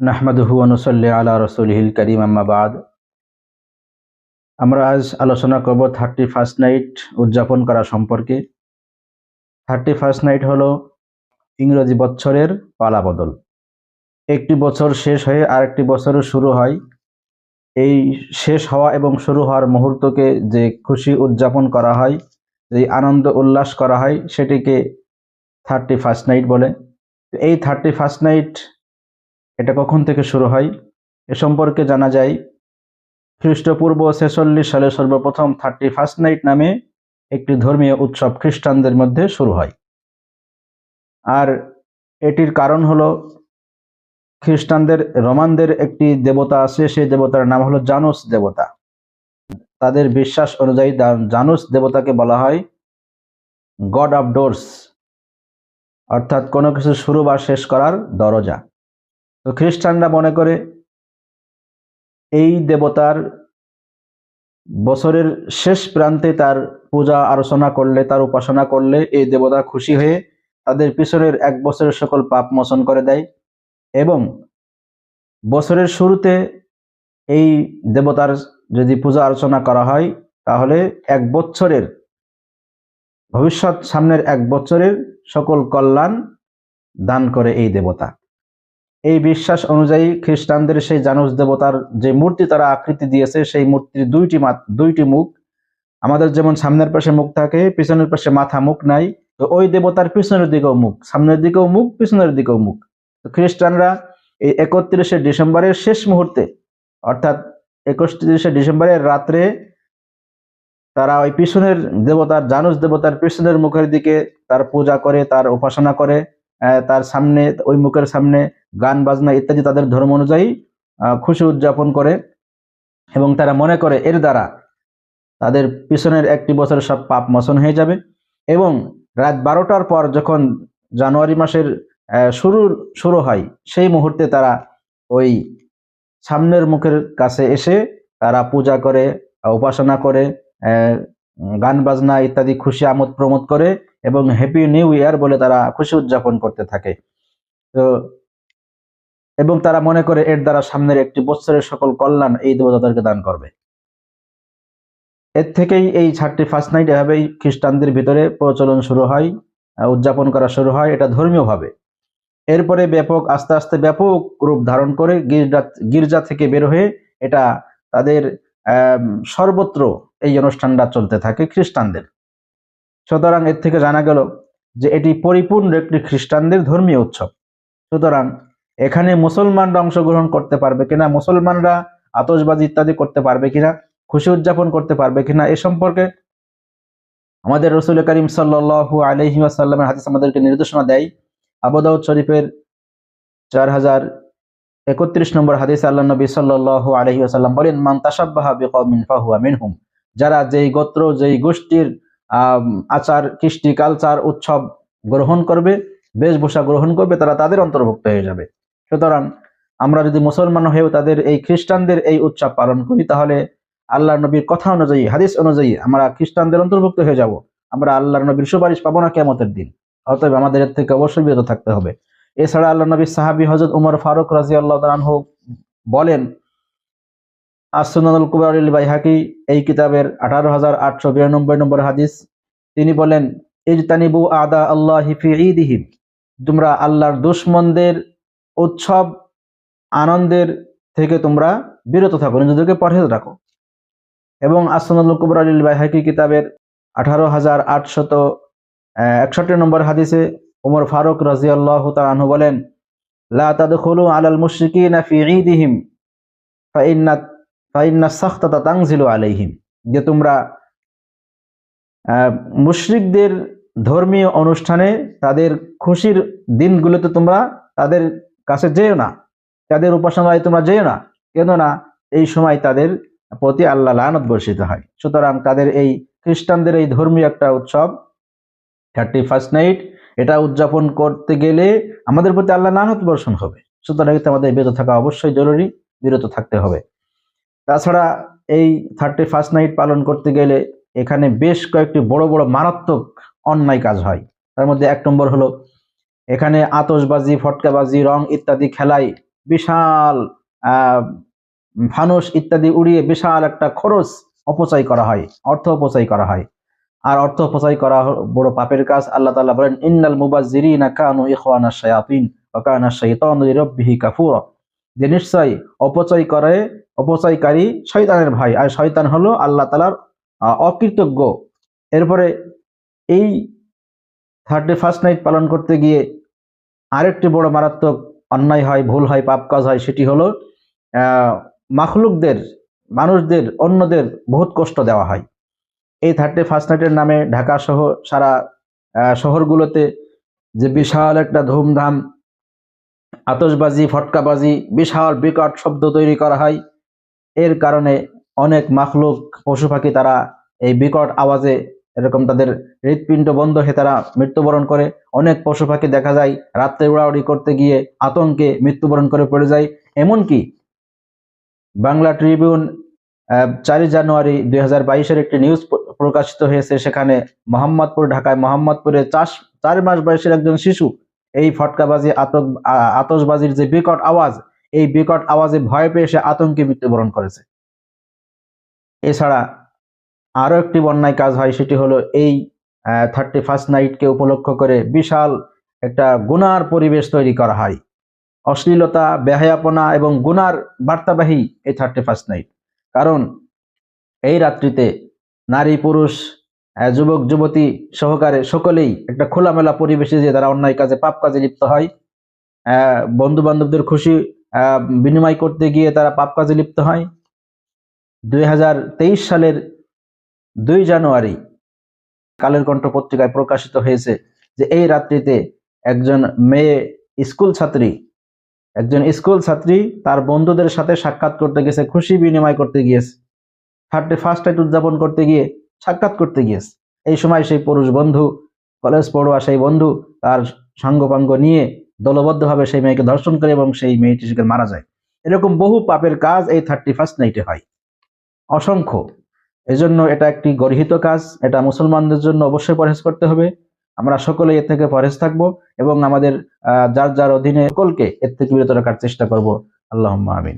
নাহমাদুহু অনুসল্লি আলা রসুলহিল করিম আম্মাবাদ আমরা আজ আলোচনা করব থার্টি ফার্স্ট নাইট উদযাপন করা সম্পর্কে। থার্টি ফার্স্ট নাইট হলো ইংরেজি বছরের পালাবদল। একটি বছর শেষ হয়ে আরেকটি বছরও শুরু হয়। এই শেষ হওয়া এবং শুরু হওয়ার মুহূর্তকে যে খুশি উদযাপন করা হয়, যে আনন্দ উল্লাস করা হয়, সেটিকে থার্টি ফার্স্ট নাইট বলে। এই থার্টি ফার্স্ট নাইট এটা কখন থেকে শুরু হয়? এ সম্পর্কে জানা যায়, খ্রিস্টপূর্ব ছেচল্লিশ সালে সর্বপ্রথম থার্টি ফার্স্ট নাইট নামে একটি ধর্মীয় উৎসব খ্রিস্টানদের মধ্যে শুরু হয়। আর এটির কারণ হলো, খ্রিস্টানদের, রোমানদের একটি দেবতা আছে, সেই দেবতার নাম হলো জানুস দেবতা। তাদের বিশ্বাস অনুযায়ী জানুস দেবতাকে বলা হয় গড অফ ডোরস অর্থাৎ কোনো কিছু শুরু বা শেষ করার দরজা। তো খ্রিস্টানরা মনে করে এই দেবতার বছরের শেষ প্রান্তে তার পূজা আলোচনা করলে, তার উপাসনা করলে এই দেবতা খুশি হয়ে তাদের পিছনের এক বছরের সকল পাপ মোচন করে দেয় এবং বছরের শুরুতে এই দেবতার যদি পূজা আলোচনা করা হয়, তাহলে এক বছরের, ভবিষ্যৎ সামনের এক বছরের সকল কল্যাণ দান করে এই দেবতা। এই বিশ্বাস অনুযায়ী খ্রিস্টানদের সেই জানুস দেবতার যে মূর্তি তারা আকৃতি দিয়েছে, সেই মূর্তির দুইটি দুইটি মুখ। আমাদের যেমন সামনের পাশে মুখ থাকে, পিছনের পাশে মাথা মুখ নাই। তো ওই দেবতার পিছনের দিকেও মুখ, সামনের দিকেও মুখ, পিছনের দিকেও মুখ। তো খ্রিস্টানরা এই একত্রিশে ডিসেম্বরের শেষ মুহূর্তে, অর্থাৎ একত্রিশে ডিসেম্বরের রাত্রে তারা ওই পিছনের দেবতার, জানুস দেবতার পিছনের মুখের দিকে তার পূজা করে, তার উপাসনা করে। তার সামনে, ওই মুখের সামনে গান, বাজনা ইত্যাদি তাদের ধর্ম অনুযায়ী খুশি উদযাপন করে এবং তারা মনে করে এর দ্বারা তাদের পিছনের একটি বছরের সব পাপ মোচন হয়ে যাবে এবং রাত বারোটার পর যখন জানুয়ারি মাসের শুরু শুরু হয়, সেই মুহূর্তে তারা ওই সামনের মুখের কাছে এসে তারা পূজা করে, উপাসনা করে গান, বাজনা ইত্যাদি খুশি আমোদ প্রমোদ করে এবং হ্যাপি নিউ ইয়ার বলে তারা খুশি উদযাপন করতে থাকে। তো এবং তারা মনে করে এর দ্বারা সামনের একটি বছরের সকল কল্যাণ এই দেবতাদেরকে দান করবে। এর থেকেই এই থার্টি ফার্স্ট নাইট এভাবেই খ্রিস্টানদের ভিতরে প্রচলন শুরু হয় উদযাপন করা শুরু হয়, এটা ধর্মীয়ভাবে। এরপরে ব্যাপক, আস্তে আস্তে ব্যাপক রূপ ধারণ করে গির্জা গির্জা থেকে বের হয়ে এটা তাদের সর্বত্র এই অনুষ্ঠানটা চলতে থাকে খ্রিস্টানদের। সুতরাং এর থেকে জানা গেল যে এটি পরিপূর্ণ একটি খ্রিস্টানদের ধর্মীয় উৎসব। সুতরাং এখানে মুসলমানরা অংশগ্রহণ করতে পারবে কিনা, মুসলমানরা আতশবাজি ইত্যাদি করতে পারবে কিনা, খুশি উদযাপন করতে পারবে কিনা, এ সম্পর্কে আমাদের রসুল করিম সাল্লু আলহি আসাল্লামের হাদিস আমাদেরকে নির্দেশনা দেয়। আবুদাউদ শরীফের চার হাজার একত্রিশ নম্বর হাদিস আল্লাহ নবী সাল্লাল্লাহু আলহি আসাল্লাম বলেন, মান তাসাব্বাহা বিকওমিন ফাহুয়া মিনহুম। যারা যেই গোত্র, যেই গোষ্ঠীর আচার, কৃষ্টি, কালচার, উৎসব গ্রহণ করবে, বেশভূষা গ্রহণ করবে, তারা তাদের অন্তর্ভুক্ত হয়ে যাবে। সুতরাং আমরা যদি মুসলমান হয়েও তাদের এই খ্রিস্টানদের এই উৎসব পালন করি, তাহলে আল্লাহ নবীর কথা অনুযায়ী, হাদিস অনুযায়ী আমরা খ্রিস্টানদের অন্তর্ভুক্ত হয়ে যাব। আমরা আল্লাহ নবীর সুপারিশ পাবো না কেমতের দিন। অতএব আমাদের এর থেকে অবশ্যই বিরত থাকতে হবে। এছাড়া আল্লাহ নবী সাহাবি হজরত উমর ফারুক রাজি আল্লাহ বলেন আসুনানুল কুবরুল বাইহাকি এই কিতাবের আঠারো হাজার আটশো বিরানব্বই নম্বর হাদিস। তিনি বলেন, ইজতানিবু আদা আল্লাহ ফি ঈদিহিম। তোমরা আল্লাহর দুশ্মনদের উৎসব, আনন্দের থেকে তোমরা বিরত থাকো, নিজেদেরকে পরহেজ রাখো। এবং আসনাদুল কুবর আলীল বাইহাকি কিতাবের আঠারো হাজার আটশত একষট্টি নম্বর হাদিসে উমর ফারুক রাজি আল্লাহ তালু বলেন, লা তাদখুলু আলাল মুশরিকিনা ফি ঈদিহিম ফাইন্না ফাইন্না আলাইহিম, যে তোমরা মুশরিকদের ধর্মীয় অনুষ্ঠানে তাদের খুশির দিনগুলোতে তোমরা তাদের কাছে যেও না, তাদের উপাসনায় তোমরা যেও না, কেননা এই সময় তাদের প্রতি আল্লাহ লানত বর্ষিত হয়। সুতরাং তাদের এই খ্রিস্টানদের এই ধর্মীয় একটা উৎসব থার্টি ফার্স্ট নাইট এটা উদযাপন করতে গেলে আমাদের প্রতি আল্লাহ লানত বর্ষণ হবে। সুতরাং আমাদের বিরত থাকা অবশ্যই জরুরি, বিরত থাকতে হবে। তাছাড়া এই থার্টি ফার্স্ট নাইট পালন করতে গেলে এখানে বেশ কয়েকটি বড় বড় মারাত্মক অন্যায় কাজ হয়। তার মধ্যে এক নম্বর হলো, এখানে আতশবাজি, ফটকাবাজি, রং ইত্যাদি খেলায় বিশাল ফানুস ইত্যাদি উড়িয়ে বিশাল একটা খরচ অপচয় করা হয়, অর্থ অপচয় করা হয়। আর অর্থ অপচয় করা বড় পাপের কাজ আল্লাহ তাআলা বলেন, ইন্নাল মুবাজ্জিরিনা কানু ইখওয়ানা শায়াতিন ওয়া কানা শাইতানু লিরাব্বিহি কাফুরা। যে নিশ্চয় অপচয় করে অপচয়কারী শয়তানের ভাই। আর শয়তান হলো আল্লাহ তাআলার আহ, অকৃতজ্ঞ। এরপরে এই থার্টি ফার্স্ট নাইট পালন করতে গিয়ে আরেকটি বড় মারাত্মক অন্যায় হয় ভুল হয় পাপ কাজ হয় সেটি হলো মাখলুকদের মানুষদের অন্যদের বহুত কষ্ট দেওয়া হয়। এই থার্টি ফার্স্ট নাইটের নামে ঢাকা সহ সারা শহরগুলোতে যে বিশাল একটা ধুমধাম আতশবাজি, ফটকাবাজি, বিশাল বিকট শব্দ তৈরি করা হয়। এর কারণে অনেক মাখলুক পশু পাখি তারা এই বিকট আওয়াজে এরকম তাদের হৃৎপিণ্ড বন্ধ হয়ে তারা মৃত্যুবরণ করে। অনেক পশু পাখি দেখা যায় রাত্রে উড়াউড়ি করতে গিয়ে আতঙ্কে মৃত্যুবরণ করে পড়ে যায়। এমনকি বাংলা ট্রিবিউন চারই জানুয়ারি দুই হাজার বাইশের একটি নিউজ প্রকাশিত হয়েছে। সেখানে মোহাম্মদপুর, ঢাকায় মোহাম্মদপুরে চাষ, চার মাস বয়সের একজন শিশু এই ফটকাবাজি, আতক, আ- আতশবাজির যে বিকট আওয়াজ, এই বিকট আওয়াজে ভয় পেয়ে সে আতঙ্কে মৃত্যুবরণ করেছে। এছাড়া আরও একটি বন্যায় কাজ হয়, সেটি হলো এই থার্টি ফার্স্ট নাইটকে উপলক্ষ করে বিশাল একটা গুনার পরিবেশ তৈরি করা হয়। অশ্লীলতা, বেহায়াপনা এবং গুনার বার্তাবাহী এই থার্টি ফার্স্ট নাইট কারণ এই রাত্রিতে নারী পুরুষ যুবক, যুবতী সহকারে সকলেই একটা খোলামেলা পরিবেশে যে তারা অন্যায় কাজে, পাপ কাজে লিপ্ত হয়। বন্ধু বান্ধবদের খুশি বিনিময় করতে গিয়ে তারা পাপ কাজে লিপ্ত হয়। দুই হাজার তেইশ সালের দুই জানুয়ারি কালের কণ্ঠ পত্রিকায় প্রকাশিত হয়েছে যে এই রাত্রিতে একজন মেয়ে স্কুল ছাত্রী, একজন স্কুল ছাত্রী তার বন্ধুদের সাথে সাক্ষাৎ করতে গেছে, খুশি বিনিময় করতে গিয়েছে। থার্টি ফার্স্ট নাইট উদযাপন করতে গিয়ে সাক্ষাৎ করতে গিয়েছে। এই সময় সেই পুরুষ বন্ধু, কলেজ পড়ুয়া সেই বন্ধু, তার সাঙ্গপাঙ্গ নিয়ে দলবদ্ধভাবে সেই মেয়েকে ধর্ষণ করে এবং সেই মেয়েটি সেখানে মারা যায়। এরকম বহু পাপের কাজ এই থার্টি ফার্স্ট নাইটে হয়। অসংখ্য। এজন্য এটা একটি গর্হিত কাজ। এটা মুসলমানদের জন্য অবশ্যই পরহেজ করতে হবে। আমরা সকলে এর থেকে পরহেজ থাকব এবং আমাদের যার যার অধীনে সকলকে এর থেকে বিরত রাখার চেষ্টা করব। আল্লাহ আমিন।